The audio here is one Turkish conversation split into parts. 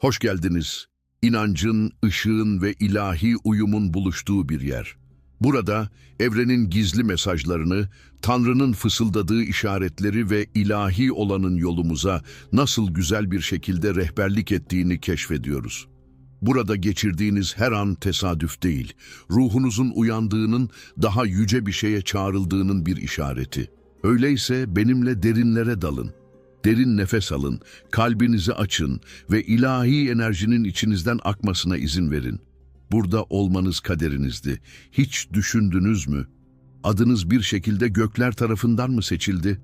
Hoş geldiniz. İnancın, ışığın ve ilahi uyumun buluştuğu bir yer. Burada evrenin gizli mesajlarını, Tanrı'nın fısıldadığı işaretleri ve ilahi olanın yolumuza nasıl güzel bir şekilde rehberlik ettiğini keşfediyoruz. Burada geçirdiğiniz her an tesadüf değil, ruhunuzun uyandığının, daha yüce bir şeye çağrıldığının bir işareti. Öyleyse benimle derinlere dalın. Derin nefes alın, kalbinizi açın ve ilahi enerjinin içinizden akmasına izin verin. Burada olmanız kaderinizdi. Hiç düşündünüz mü? Adınız bir şekilde gökler tarafından mı seçildi?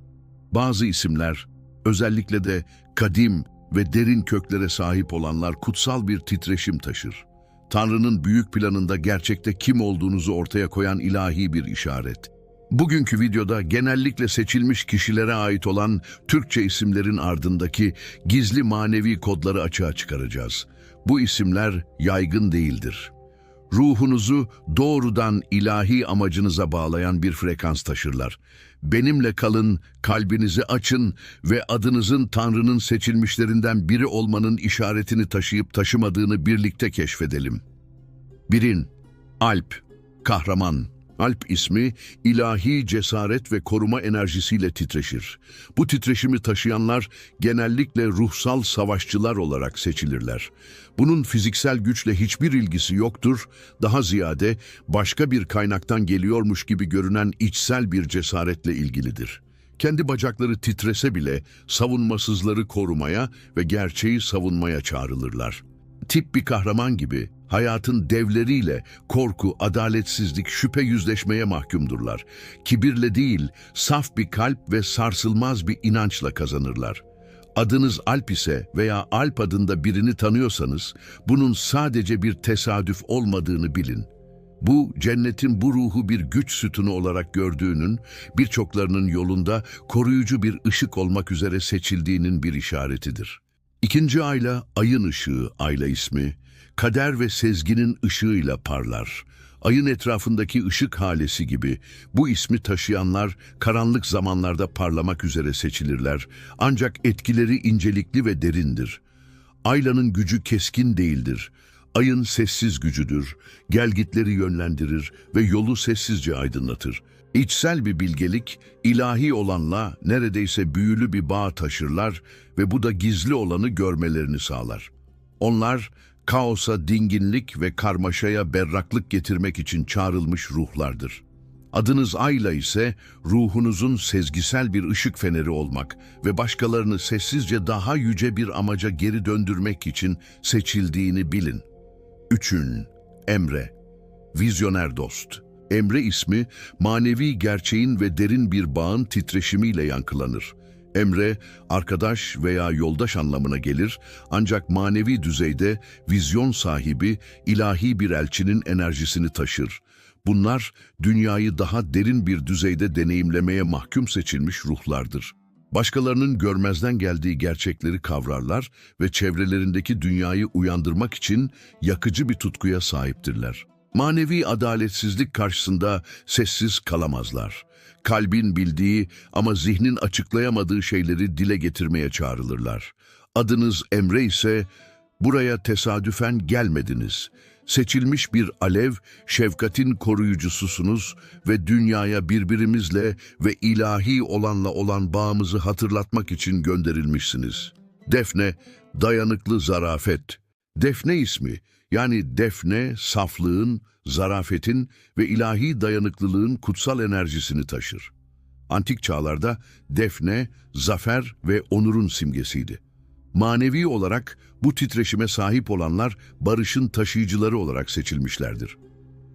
Bazı isimler, özellikle de kadim ve derin köklere sahip olanlar kutsal bir titreşim taşır. Tanrı'nın büyük planında gerçekte kim olduğunuzu ortaya koyan ilahi bir işaret. Bugünkü videoda genellikle seçilmiş kişilere ait olan Türkçe isimlerin ardındaki gizli manevi kodları açığa çıkaracağız. Bu isimler yaygın değildir. Ruhunuzu doğrudan ilahi amacınıza bağlayan bir frekans taşırlar. Benimle kalın, kalbinizi açın ve adınızın Tanrı'nın seçilmişlerinden biri olmanın işaretini taşıyıp taşımadığını birlikte keşfedelim. Birin, Alp, kahraman. Alp ismi ilahi cesaret ve koruma enerjisiyle titreşir. Bu titreşimi taşıyanlar genellikle ruhsal savaşçılar olarak seçilirler. Bunun fiziksel güçle hiçbir ilgisi yoktur, daha ziyade başka bir kaynaktan geliyormuş gibi görünen içsel bir cesaretle ilgilidir. Kendi bacakları titrese bile savunmasızları korumaya ve gerçeği savunmaya çağrılırlar. Tip bir kahraman gibi hayatın devleriyle korku, adaletsizlik, şüphe yüzleşmeye mahkumdurlar. Kibirle değil, saf bir kalp ve sarsılmaz bir inançla kazanırlar. Adınız Alp ise veya Alp adında birini tanıyorsanız, bunun sadece bir tesadüf olmadığını bilin. Bu, cennetin bu ruhu bir güç sütunu olarak gördüğünün, birçoklarının yolunda koruyucu bir ışık olmak üzere seçildiğinin bir işaretidir. İkinci ayla ayın ışığı ayla ismi, kader ve sezginin ışığıyla parlar. Ayın etrafındaki ışık halesi gibi bu ismi taşıyanlar karanlık zamanlarda parlamak üzere seçilirler. Ancak etkileri incelikli ve derindir. Aylanın gücü keskin değildir. Ayın sessiz gücüdür, gelgitleri yönlendirir ve yolu sessizce aydınlatır. İçsel bir bilgelik, ilahi olanla neredeyse büyülü bir bağ taşırlar ve bu da gizli olanı görmelerini sağlar. Onlar, kaosa dinginlik ve karmaşaya berraklık getirmek için çağrılmış ruhlardır. Adınız Ayla ise ruhunuzun sezgisel bir ışık feneri olmak ve başkalarını sessizce daha yüce bir amaca geri döndürmek için seçildiğini bilin. Üçün, Emre, vizyoner dost. Emre ismi manevi gerçeğin ve derin bir bağın titreşimiyle yankılanır. Emre, arkadaş veya yoldaş anlamına gelir ancak manevi düzeyde vizyon sahibi, ilahi bir elçinin enerjisini taşır. Bunlar dünyayı daha derin bir düzeyde deneyimlemeye mahkum seçilmiş ruhlardır. Başkalarının görmezden geldiği gerçekleri kavrarlar ve çevrelerindeki dünyayı uyandırmak için yakıcı bir tutkuya sahiptirler. Manevi adaletsizlik karşısında sessiz kalamazlar. Kalbin bildiği ama zihnin açıklayamadığı şeyleri dile getirmeye çağrılırlar. Adınız Emre ise buraya tesadüfen gelmediniz. Seçilmiş bir alev, şefkatin koruyucususunuz ve dünyaya birbirimizle ve ilahi olanla olan bağımızı hatırlatmak için gönderilmişsiniz. Defne, dayanıklı zarafet. Defne ismi, yani defne, saflığın, zarafetin ve ilahi dayanıklılığın kutsal enerjisini taşır. Antik çağlarda defne, zafer ve onurun simgesiydi. Manevi olarak bu titreşime sahip olanlar barışın taşıyıcıları olarak seçilmişlerdir.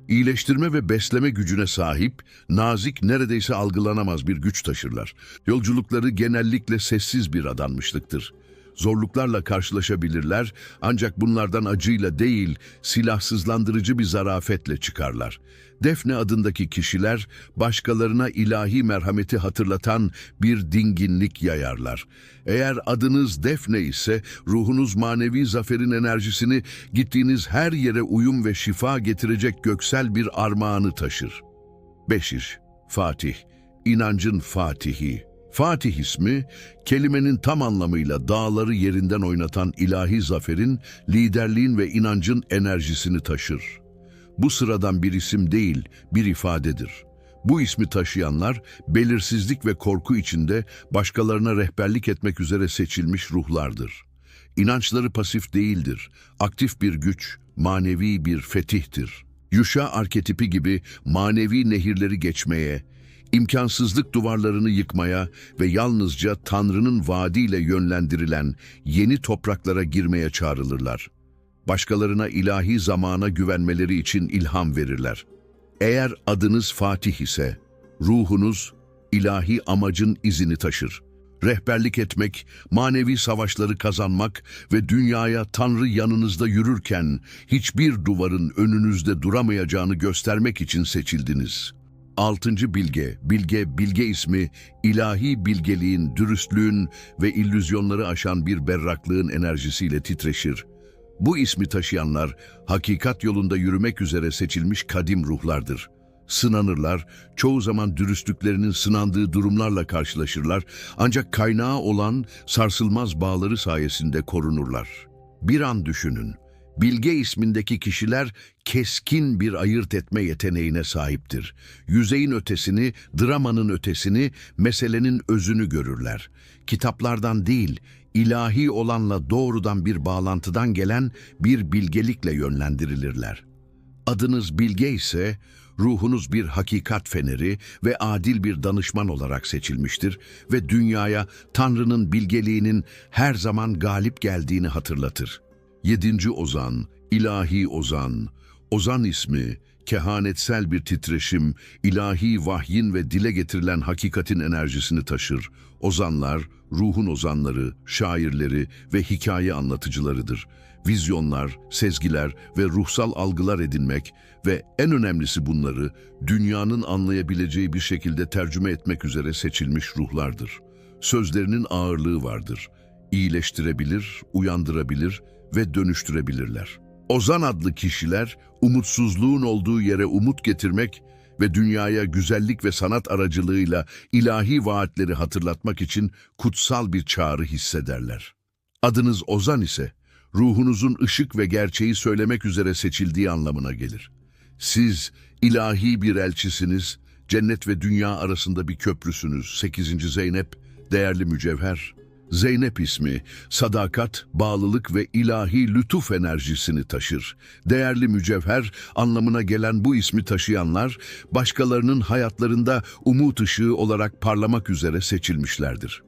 İyileştirme ve besleme gücüne sahip, nazik neredeyse algılanamaz bir güç taşırlar. Yolculukları genellikle sessiz bir adanmışlıktır. Zorluklarla karşılaşabilirler ancak bunlardan acıyla değil, silahsızlandırıcı bir zarafetle çıkarlar. Defne adındaki kişiler başkalarına ilahi merhameti hatırlatan bir dinginlik yayarlar. Eğer adınız Defne ise ruhunuz manevi zaferin enerjisini gittiğiniz her yere uyum ve şifa getirecek göksel bir armağanı taşır. Beşir, Fatih, inancın Fatihi. Fatih ismi, kelimenin tam anlamıyla dağları yerinden oynatan ilahi zaferin, liderliğin ve inancın enerjisini taşır. Bu sıradan bir isim değil, bir ifadedir. Bu ismi taşıyanlar, belirsizlik ve korku içinde başkalarına rehberlik etmek üzere seçilmiş ruhlardır. İnançları pasif değildir, aktif bir güç, manevi bir fetihtir. Yuşa arketipi gibi manevi nehirleri geçmeye, imkansızlık duvarlarını yıkmaya ve yalnızca Tanrı'nın vaadiyle yönlendirilen yeni topraklara girmeye çağrılırlar. Başkalarına ilahi zamana güvenmeleri için ilham verirler. Eğer adınız Fatih ise, ruhunuz ilahi amacın izini taşır. Rehberlik etmek, manevi savaşları kazanmak ve dünyaya Tanrı yanınızda yürürken hiçbir duvarın önünüzde duramayacağını göstermek için seçildiniz. Altıncı bilge, bilge, bilge ismi, ilahi bilgeliğin, dürüstlüğün ve illüzyonları aşan bir berraklığın enerjisiyle titreşir. Bu ismi taşıyanlar, hakikat yolunda yürümek üzere seçilmiş kadim ruhlardır. Sınanırlar, çoğu zaman dürüstlüklerinin sınandığı durumlarla karşılaşırlar, ancak kaynağı olan sarsılmaz bağları sayesinde korunurlar. Bir an düşünün, Bilge ismindeki kişiler keskin bir ayırt etme yeteneğine sahiptir. Yüzeyin ötesini, dramanın ötesini, meselenin özünü görürler. Kitaplardan değil, ilahi olanla doğrudan bir bağlantıdan gelen bir bilgelikle yönlendirilirler. Adınız bilge ise, ruhunuz bir hakikat feneri ve adil bir danışman olarak seçilmiştir ve dünyaya Tanrı'nın bilgeliğinin her zaman galip geldiğini hatırlatır. Yedinci Ozan, ilahi Ozan, Ozan ismi, kehanetsel bir titreşim, ilahi vahyin ve dile getirilen hakikatin enerjisini taşır. Ozanlar, ruhun ozanları, şairleri ve hikaye anlatıcılarıdır. Vizyonlar, sezgiler ve ruhsal algılar edinmek ve en önemlisi bunları dünyanın anlayabileceği bir şekilde tercüme etmek üzere seçilmiş ruhlardır. Sözlerinin ağırlığı vardır. İyileştirebilir, uyandırabilir ve dönüştürebilirler. Ozan adlı kişiler umutsuzluğun olduğu yere umut getirmek ve dünyaya güzellik ve sanat aracılığıyla ilahi vaatleri hatırlatmak için kutsal bir çağrı hissederler. Adınız Ozan ise ruhunuzun ışık ve gerçeği söylemek üzere seçildiği anlamına gelir. Siz ilahi bir elçisiniz, cennet ve dünya arasında bir köprüsünüz. 8. Zeynep, değerli mücevher. Zeynep ismi, sadakat, bağlılık ve ilahi lütuf enerjisini taşır. Değerli mücevher anlamına gelen bu ismi taşıyanlar, başkalarının hayatlarında umut ışığı olarak parlamak üzere seçilmişlerdir.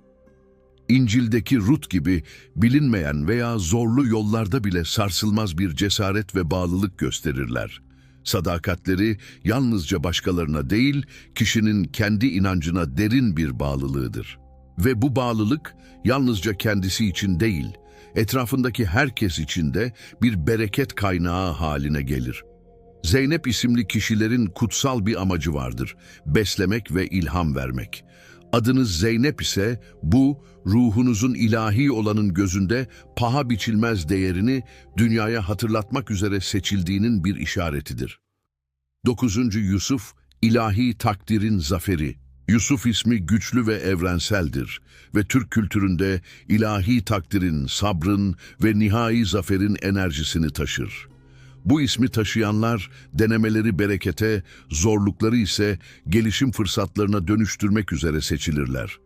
İncil'deki Rut gibi bilinmeyen veya zorlu yollarda bile sarsılmaz bir cesaret ve bağlılık gösterirler. Sadakatleri yalnızca başkalarına değil, kişinin kendi inancına derin bir bağlılığıdır. Ve bu bağlılık yalnızca kendisi için değil, etrafındaki herkes için de bir bereket kaynağı haline gelir. Zeynep isimli kişilerin kutsal bir amacı vardır, beslemek ve ilham vermek. Adınız Zeynep ise bu ruhunuzun ilahi olanın gözünde paha biçilmez değerini dünyaya hatırlatmak üzere seçildiğinin bir işaretidir. 9. Yusuf, ilahi takdirin zaferi. Yusuf ismi güçlü ve evrenseldir ve Türk kültüründe ilahi takdirin, sabrın ve nihai zaferin enerjisini taşır. Bu ismi taşıyanlar denemeleri berekete, zorlukları ise gelişim fırsatlarına dönüştürmek üzere seçilirler.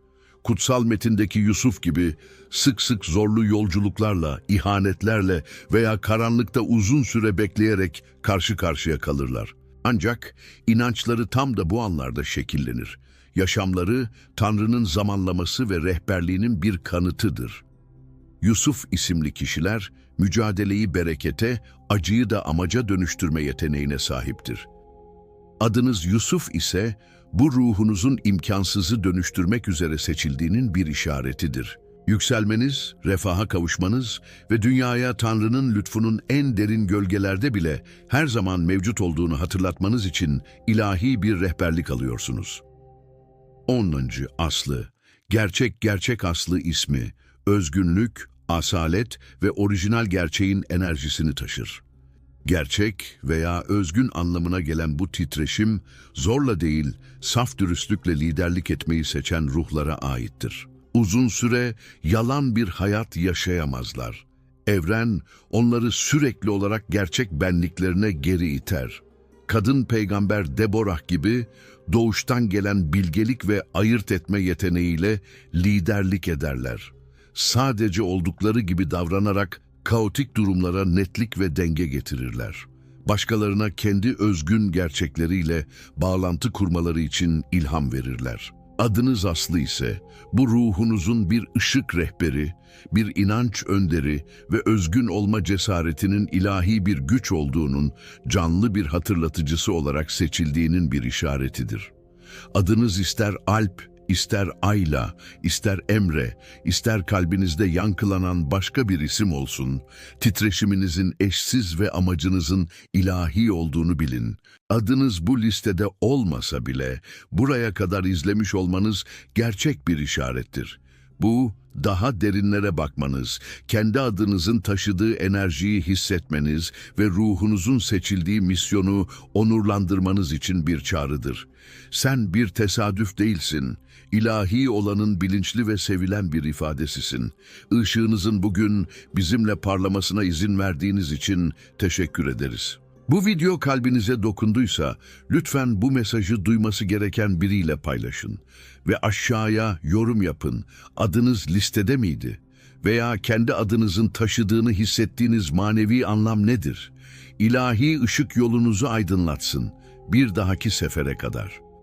Kutsal metindeki Yusuf gibi sık sık zorlu yolculuklarla, ihanetlerle veya karanlıkta uzun süre bekleyerek karşı karşıya kalırlar. Ancak inançları tam da bu anlarda şekillenir. Yaşamları Tanrı'nın zamanlaması ve rehberliğinin bir kanıtıdır. Yusuf isimli kişiler mücadeleyi berekete, acıyı da amaca dönüştürme yeteneğine sahiptir. Adınız Yusuf ise bu ruhunuzun imkansızı dönüştürmek üzere seçildiğinin bir işaretidir. Yükselmeniz, refaha kavuşmanız ve dünyaya Tanrı'nın lütfunun en derin gölgelerde bile her zaman mevcut olduğunu hatırlatmanız için ilahi bir rehberlik alıyorsunuz. 10. Aslı Gerçek gerçek aslı ismi, özgünlük, asalet ve orijinal gerçeğin enerjisini taşır. Gerçek veya özgün anlamına gelen bu titreşim, zorla değil, saf dürüstlükle liderlik etmeyi seçen ruhlara aittir. Uzun süre yalan bir hayat yaşayamazlar. Evren onları sürekli olarak gerçek benliklerine geri iter. Kadın peygamber Deborah gibi doğuştan gelen bilgelik ve ayırt etme yeteneğiyle liderlik ederler. Sadece oldukları gibi davranarak kaotik durumlara netlik ve denge getirirler. Başkalarına kendi özgün gerçekleriyle bağlantı kurmaları için ilham verirler. Adınız Aslı ise bu ruhunuzun bir ışık rehberi, bir inanç önderi ve özgün olma cesaretinin ilahi bir güç olduğunun canlı bir hatırlatıcısı olarak seçildiğinin bir işaretidir. Adınız ister Alp, ister Ayla, ister Emre, ister kalbinizde yankılanan başka bir isim olsun, titreşiminizin eşsiz ve amacınızın ilahi olduğunu bilin. Adınız bu listede olmasa bile buraya kadar izlemiş olmanız gerçek bir işarettir. Bu, daha derinlere bakmanız, kendi adınızın taşıdığı enerjiyi hissetmeniz ve ruhunuzun seçildiği misyonu onurlandırmanız için bir çağrıdır. Sen bir tesadüf değilsin. İlahi olanın bilinçli ve sevilen bir ifadesisin. Işığınızın bugün bizimle parlamasına izin verdiğiniz için teşekkür ederiz. Bu video kalbinize dokunduysa lütfen bu mesajı duyması gereken biriyle paylaşın ve aşağıya yorum yapın. Adınız listede miydi? Veya kendi adınızın taşıdığını hissettiğiniz manevi anlam nedir? İlahi ışık yolunuzu aydınlatsın. Bir dahaki sefere kadar.